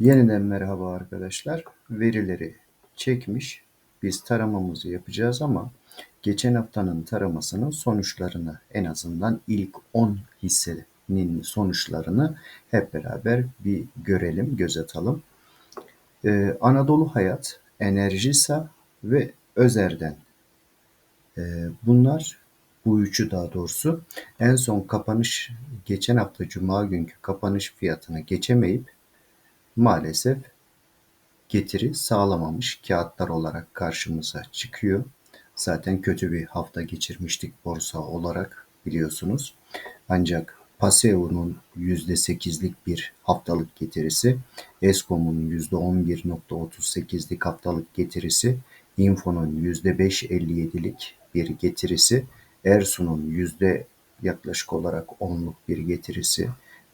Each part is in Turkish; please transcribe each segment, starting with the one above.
Yeniden merhaba arkadaşlar. Verileri çekmiş. Biz taramamızı yapacağız ama geçen haftanın taramasının sonuçlarını en azından ilk 10 hissenin sonuçlarını hep beraber bir görelim, göz atalım. Ee, Anadolu Hayat, Enerjisa ve Özer'den ee, bunlar bu üçü daha doğrusu en son kapanış geçen hafta cuma günkü kapanış fiyatını geçemeyip maalesef getiri sağlamamış kağıtlar olarak karşımıza çıkıyor. Zaten kötü bir hafta geçirmiştik borsa olarak biliyorsunuz. Ancak Paseo'nun %8'lik bir haftalık getirisi, Eskom'un %11.38'lik haftalık getirisi, Info'nun %5.57'lik bir getirisi, Ersun'un yüzde yaklaşık olarak 10'luk bir getirisi,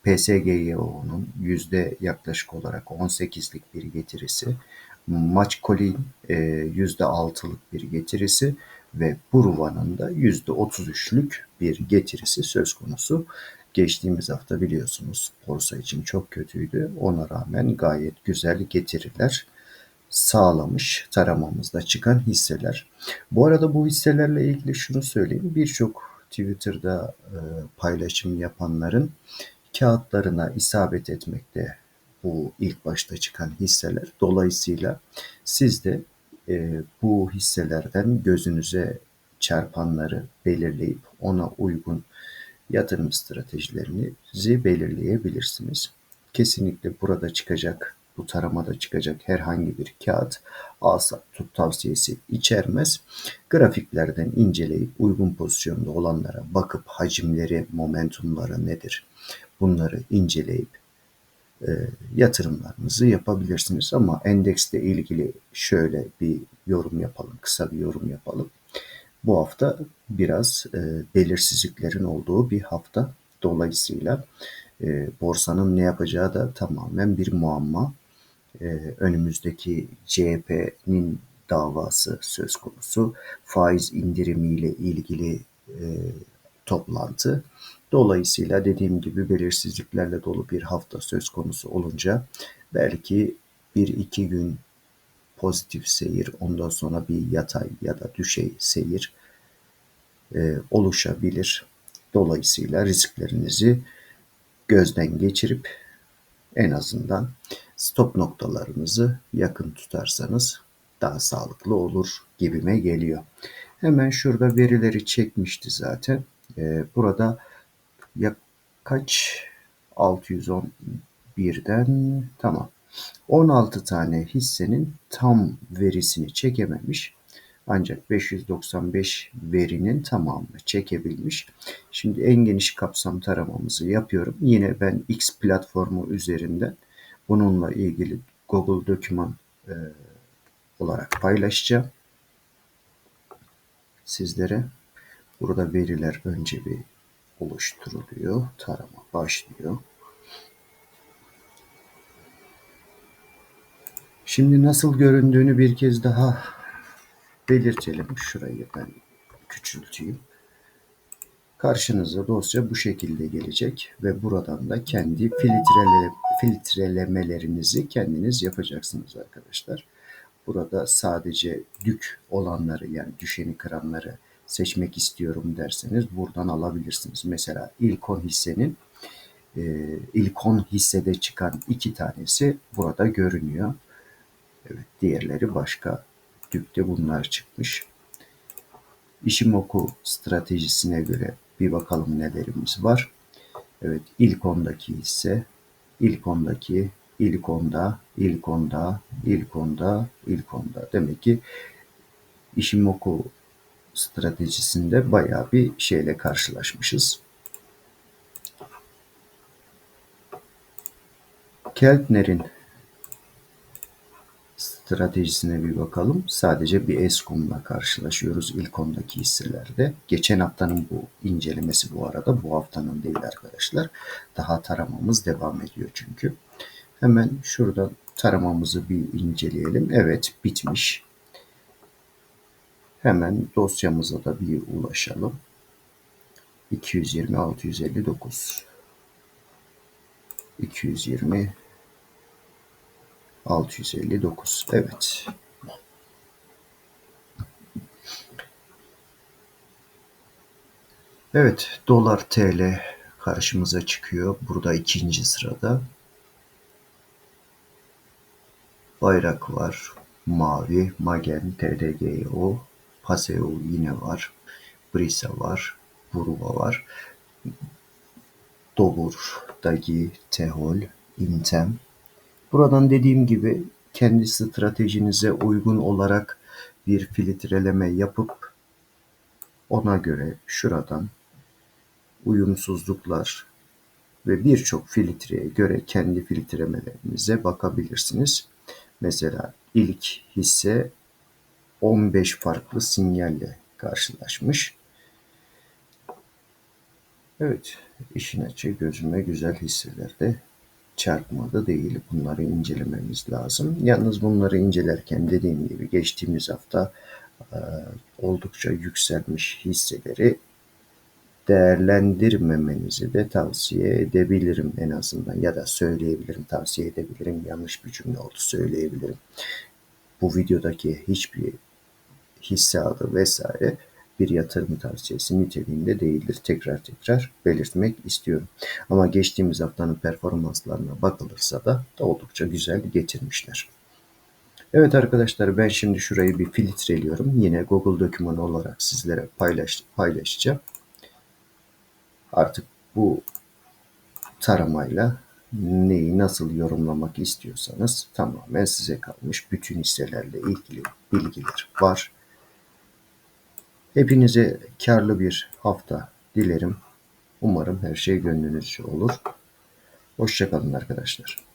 PSGYO'nun yüzde yaklaşık olarak 18'lik bir getirisi, Maçkol'in e, yüzde 6'lık bir getirisi ve Buruva'nın da yüzde 33'lük bir getirisi söz konusu. Geçtiğimiz hafta biliyorsunuz borsa için çok kötüydü. Ona rağmen gayet güzel getiriler sağlamış taramamızda çıkan hisseler. Bu arada bu hisselerle ilgili şunu söyleyeyim. Birçok Twitter'da e, paylaşım yapanların kağıtlarına isabet etmekte bu ilk başta çıkan hisseler. Dolayısıyla siz de e, bu hisselerden gözünüze çarpanları belirleyip ona uygun yatırım stratejilerinizi belirleyebilirsiniz. Kesinlikle burada çıkacak, bu taramada çıkacak herhangi bir kağıt alsa tut tavsiyesi içermez. Grafiklerden inceleyip uygun pozisyonda olanlara bakıp hacimleri, momentumları nedir? Bunları inceleyip e, yatırımlarınızı yapabilirsiniz. Ama endeksle ilgili şöyle bir yorum yapalım, kısa bir yorum yapalım. Bu hafta biraz e, belirsizliklerin olduğu bir hafta. Dolayısıyla e, borsanın ne yapacağı da tamamen bir muamma. E, önümüzdeki CHP'nin davası söz konusu. Faiz indirimiyle ilgili e, toplantı. Dolayısıyla dediğim gibi belirsizliklerle dolu bir hafta söz konusu olunca belki bir iki gün pozitif seyir, ondan sonra bir yatay ya da düşey seyir e, oluşabilir. Dolayısıyla risklerinizi gözden geçirip en azından stop noktalarınızı yakın tutarsanız daha sağlıklı olur gibime geliyor. Hemen şurada verileri çekmişti zaten. Ee, burada ya kaç 611'den tamam 16 tane hissenin tam verisini çekememiş. Ancak 595 verinin tamamını çekebilmiş. Şimdi en geniş kapsam taramamızı yapıyorum. Yine ben X platformu üzerinden bununla ilgili Google doküman e, olarak paylaşacağım. Sizlere burada veriler önce bir oluşturuluyor. Tarama başlıyor. Şimdi nasıl göründüğünü bir kez daha belirtelim. Şurayı ben küçülteyim. Karşınıza dosya bu şekilde gelecek ve buradan da kendi filtrele, filtrelemelerinizi kendiniz yapacaksınız arkadaşlar. Burada sadece dük olanları yani düşeni kıranları seçmek istiyorum derseniz buradan alabilirsiniz. Mesela İlkon hissenin e, İlkon hissede çıkan iki tanesi burada görünüyor. Evet, diğerleri başka dükte bunlar çıkmış. Ishimoku stratejisine göre bir bakalım nelerimiz var. Evet ilk ondaki hisse, ilk ondaki, ilk onda, ilk onda, ilk onda, ilk onda. Demek ki Ishimoku stratejisinde bayağı bir şeyle karşılaşmışız. Keltner'in stratejisine bir bakalım. Sadece bir Eskom'la karşılaşıyoruz ilk ondaki hisselerde. Geçen haftanın bu incelemesi bu arada bu haftanın değil arkadaşlar. Daha taramamız devam ediyor çünkü. Hemen şurada taramamızı bir inceleyelim. Evet bitmiş. Hemen dosyamıza da bir ulaşalım. 220 659 220 659. Evet. Evet, dolar TL karşımıza çıkıyor. Burada ikinci sırada. Bayrak var. Mavi, Magen, TDGO, Paseo yine var. Brisa var. Buruva var. Dobur, Dagi, Tehol, Intem. Buradan dediğim gibi kendi stratejinize uygun olarak bir filtreleme yapıp ona göre şuradan uyumsuzluklar ve birçok filtreye göre kendi filtremelerinize bakabilirsiniz. Mesela ilk hisse 15 farklı sinyalle karşılaşmış. Evet, işin açığı gözüme güzel hisselerde çarpmadı değil. Bunları incelememiz lazım. Yalnız bunları incelerken dediğim gibi geçtiğimiz hafta e, oldukça yükselmiş hisseleri değerlendirmemenizi de tavsiye edebilirim en azından ya da söyleyebilirim, tavsiye edebilirim. Yanlış bir cümle oldu söyleyebilirim. Bu videodaki hiçbir hisse adı vesaire bir yatırım tavsiyesi niteliğinde değildir. Tekrar tekrar belirtmek istiyorum. Ama geçtiğimiz haftanın performanslarına bakılırsa da oldukça güzel getirmişler. Evet arkadaşlar ben şimdi şurayı bir filtreliyorum. Yine Google dokümanı olarak sizlere paylaş, paylaşacağım. Artık bu taramayla neyi nasıl yorumlamak istiyorsanız tamamen size kalmış. Bütün hisselerle ilgili bilgiler var. Hepinize karlı bir hafta dilerim. Umarım her şey gönlünüzce olur. Hoşçakalın arkadaşlar.